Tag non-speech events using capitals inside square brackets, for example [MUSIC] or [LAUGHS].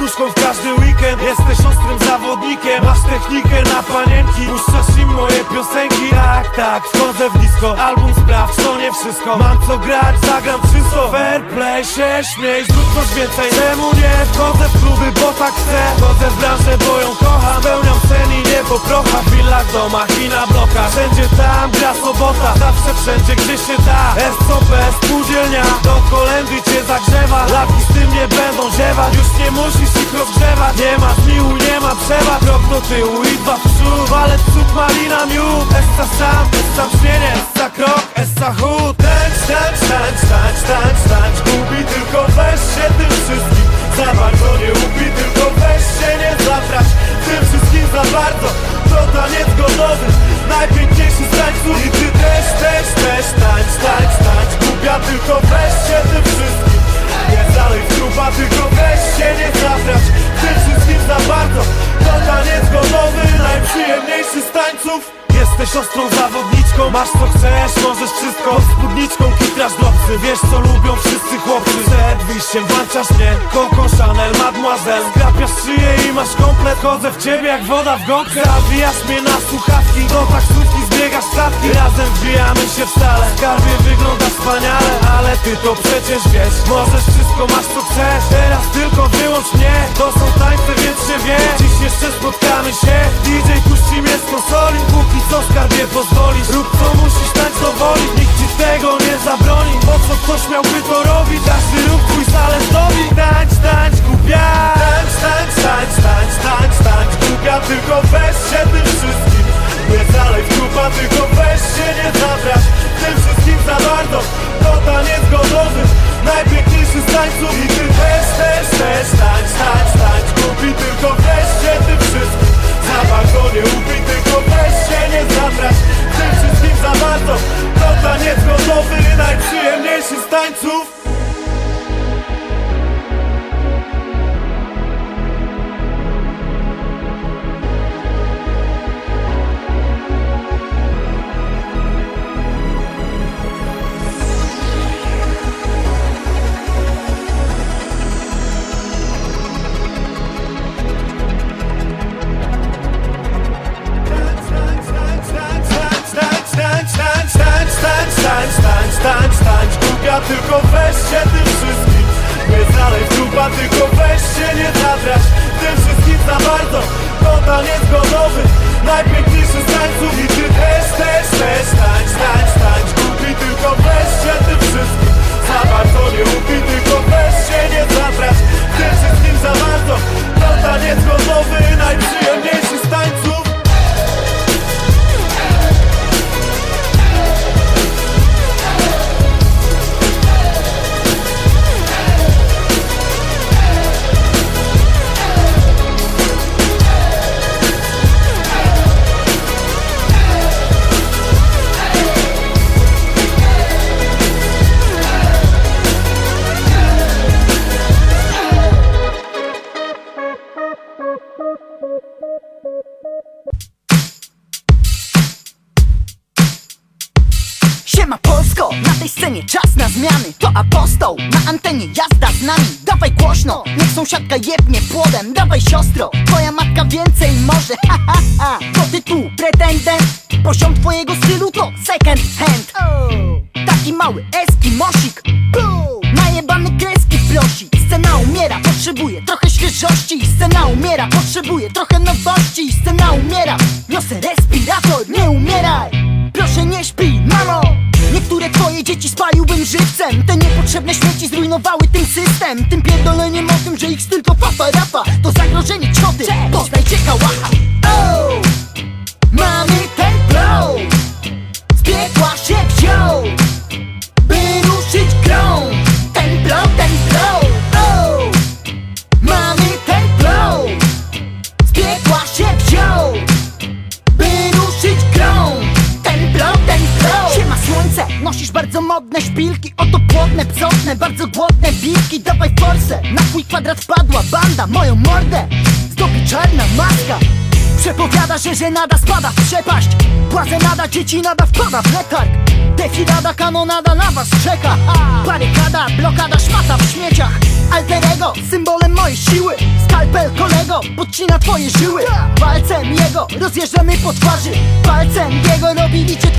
nóżką w każdy weekend. Jesteś ostrym zawodnikiem Masz technikę na panienki. Puszczasz im moje piosenki. Tak, tak, wchodzę w disco. Album sprawdź, to wszystko. Mam co grać, zagram czysto Fair play, się śmiej, zrób coś więcej. Czemu nie wchodzę w kluby, bo tak chcę? Wchodzę w branżę, bo ją kocham. Spełniam sen i nie poprocha W willach, domach i na blokach Wszędzie tam gra sobota. Zawsze wszędzie, gdzie się da. SOP, spółdzielnia. Do kolendy cię zagrzewa. Latki z tym nie będą ziewać. Już nie musisz ich rozgrzewać. Nie ma zmiłu, nie ma Krok do i dwa w przód Walec, cud, malina, miód Essa sam, essa brzmienie Essa krok, essa chód. Tańcz, tańcz, tańcz, tańcz, tańcz, tańcz masz co chcesz, możesz wszystko. Pod spódniczką kitrasz drobcy, wiesz co lubią wszyscy chłopcy. Przed wyjściem włączasz mnie, Coco Chanel, Mademoiselle. Skrapiasz szyję i masz komplet, chodzę w ciebie jak woda w gąbkę Zawijasz mnie na słuchawki, do taksówki zbiegasz statki Razem wbijamy się w salę, skarbie wygląda wspaniale Ale ty to przecież wiesz, możesz wszystko, masz co chcesz. Teraz tylko wyłącz mnie, to są tańce, więc trupa, tylko weź się nie zabrać. Tym wszystkim za bardzo, to taniec gotowy. Najpiękniejszy z tańców I ty też, też, też. Tańcz, tańcz, tańcz. Głupi, tylko weź się tym wszystkim. Za bardzo nie upi, tylko weź się nie zabrać. Tym wszystkim za bardzo To taniec gotowy. Najprzyjemniejszy z tańców tylko weź się tym wszystkim. Nie dalej w trupa, tylko weź się nie zabrać Tym wszystkim za bardzo. To taniec gotowy Najpiękniejszy Polsko, na tej scenie czas na zmiany. To apostoł, na antenie jazda z nami. Dawaj głośno, niech sąsiadka jebnie płodem. Dawaj siostro, twoja matka więcej może. [LAUGHS] Ha ha ha, to ty tu pretendent. Poziom twojego stylu to second hand. Taki mały eskimosik. Najebany kreski prosi. Scena umiera, potrzebuje trochę świeżości. Scena umiera, potrzebuje trochę nowości. Scena umiera, niosę respirator dzieci spaliłbym żywcem. Te niepotrzebne śmieci zrujnowały tym system. Tym pierdoleniem o tym, że ich styl to papa rapa. To zagrożenie cioty, poznajcie kałacha bardzo modne szpilki Oto płodne, psotne, bardzo głodne wilki. Dawaj forsę, na twój kwadrat wpadła banda Moją mordę. Zdobi czarna maska. Przepowiada, że żenada spada w przepaść. Płazę nada, dzieci nada wpada w letarg. Defilada, kanonada na was czeka. Barykada, blokada, szmata w śmieciach. Alterego, symbolem mojej siły. Skalpel kolego podcina twoje żyły. Palcem jego rozjeżdżamy po twarzy. Palcem jego robili